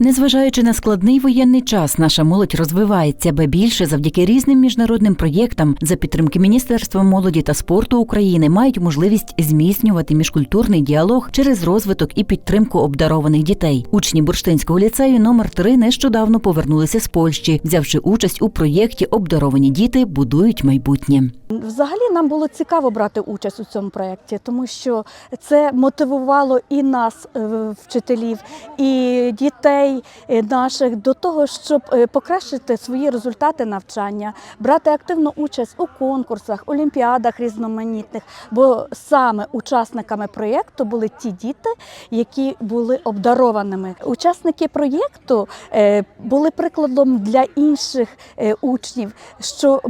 Незважаючи на складний воєнний час, наша молодь розвивається, ба більше завдяки різним міжнародним проєктам за підтримки Міністерства молоді та спорту України мають можливість зміцнювати міжкультурний діалог через розвиток і підтримку обдарованих дітей. Учні бурштинського ліцею номер 3 нещодавно повернулися з Польщі, взявши участь у проєкті Обдаровані діти будують майбутнє. Взагалі нам було цікаво брати участь у цьому проєкті, тому що це мотивувало і нас, е, вчителів, і дітей е, наших до того, щоб е, покращити свої результати навчання, брати активну участь у конкурсах, олімпіадах різноманітних. Бо саме учасниками проєкту були ті діти, які були обдарованими. Учасники проєкту е, були прикладом для інших учнів, що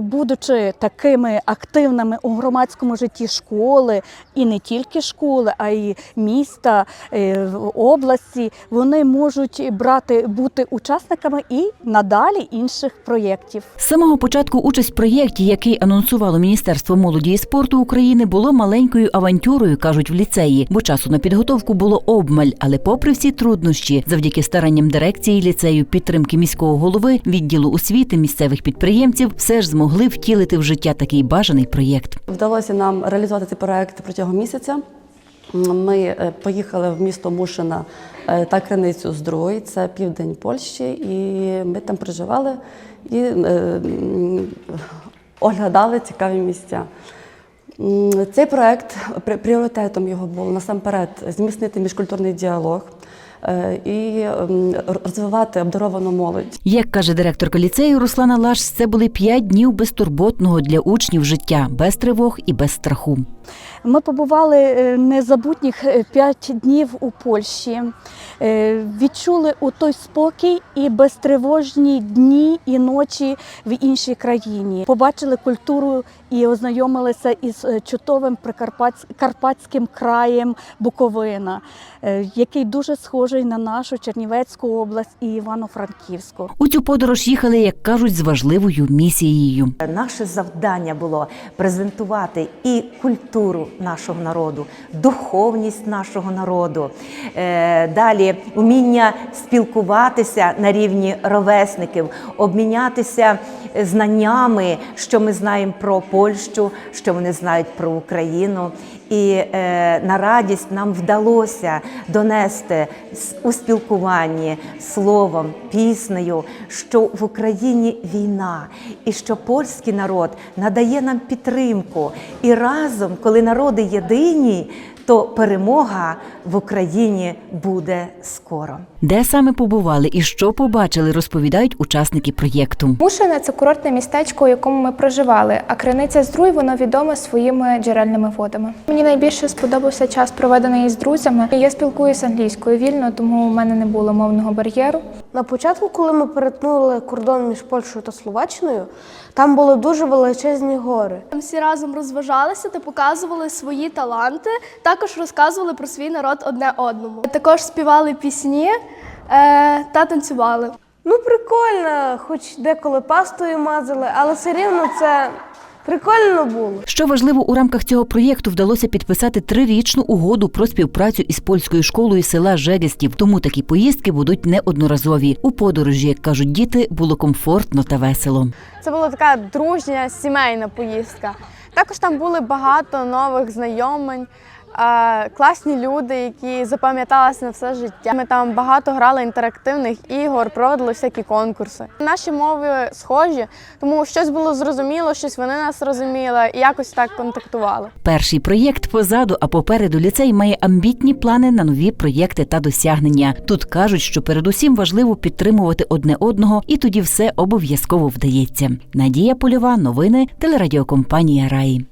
будучи такими активними у громадському житті школи, і не тільки школи, а й міста, області, вони можуть брати бути учасниками і надалі інших проєктів. З самого початку участь в проєкті, який анонсувало Міністерство молоді і спорту України, було маленькою авантюрою, кажуть в ліцеї, бо часу на підготовку було обмаль. Але, попри всі труднощі, завдяки старанням дирекції ліцею, підтримки міського голови, відділу освіти, місцевих підприємців, все ж змогли втілити в життя такий бажаний проєкт. Вдалося нам реалізувати цей проект протягом місяця. Ми е, поїхали в місто Мушина е, та Криницю Здруй, це південь Польщі, і ми там проживали і е, оглядали цікаві місця. Цей проект пріоритетом його було насамперед зміцнити міжкультурний діалог і ем, розвивати обдаровану молодь. Як каже директорка ліцею Руслана Лаш, це були п'ять днів безтурботного для учнів життя, без тривог і без страху. Ми побували е, незабутніх е, п'ять днів у Польщі, е, відчули у той спокій і безтривожні дні і ночі в іншій країні. Побачили культуру і ознайомилися із е, чудовим прикарпатським карпатським краєм Буковина, е, який дуже схожий на нашу Чернівецьку область і Івано-Франківську. У цю подорож їхали, як кажуть, з важливою місією. Наше завдання було презентувати і культуру нашого народу, духовність нашого народу, е, далі уміння спілкуватися на рівні ровесників, обмінятися знаннями, що ми знаємо про Польщу, що вони знають про Україну. І е, на радість нам вдалося донести у спілкуванні словом, піснею, що в Україні війна, і що польський народ надає нам підтримку. І разом, коли народи єдині, то перемога в Україні буде скоро. Де саме побували і що побачили, розповідають учасники проєкту. Мушине це курортне містечко, у якому ми проживали, а криниця Здруй воно відоме своїми джерельними водами. Мені найбільше сподобався час, проведений із друзями. Я спілкуюся англійською вільно, тому у мене не було мовного бар'єру. На початку, коли ми перетнули кордон між Польщею та Словаччиною, там були дуже величезні гори. Там всі разом розважалися та показували свої таланти. Також розказували про свій народ одне одному. Також співали пісні е, та танцювали. Ну, прикольно, хоч деколи пастою мазали, але все рівно це прикольно було. Що важливо, у рамках цього проєкту вдалося підписати трирічну угоду про співпрацю із польською школою села Жегестів. Тому такі поїздки будуть неодноразові. У подорожі, як кажуть діти, було комфортно та весело. Це була така дружня сімейна поїздка. Також там були багато нових знайомень, класні люди, які запам'яталися на все життя. Ми там багато грали інтерактивних ігор, проводили всякі конкурси. Наші мови схожі, тому щось було зрозуміло, щось вони нас розуміли і якось так контактували. Перший проєкт позаду, а попереду ліцей має амбітні плани на нові проєкти та досягнення. Тут кажуть, що передусім важливо підтримувати одне одного, і тоді все обов'язково вдається. Надія Польова, новини телерадіокомпанія Раї.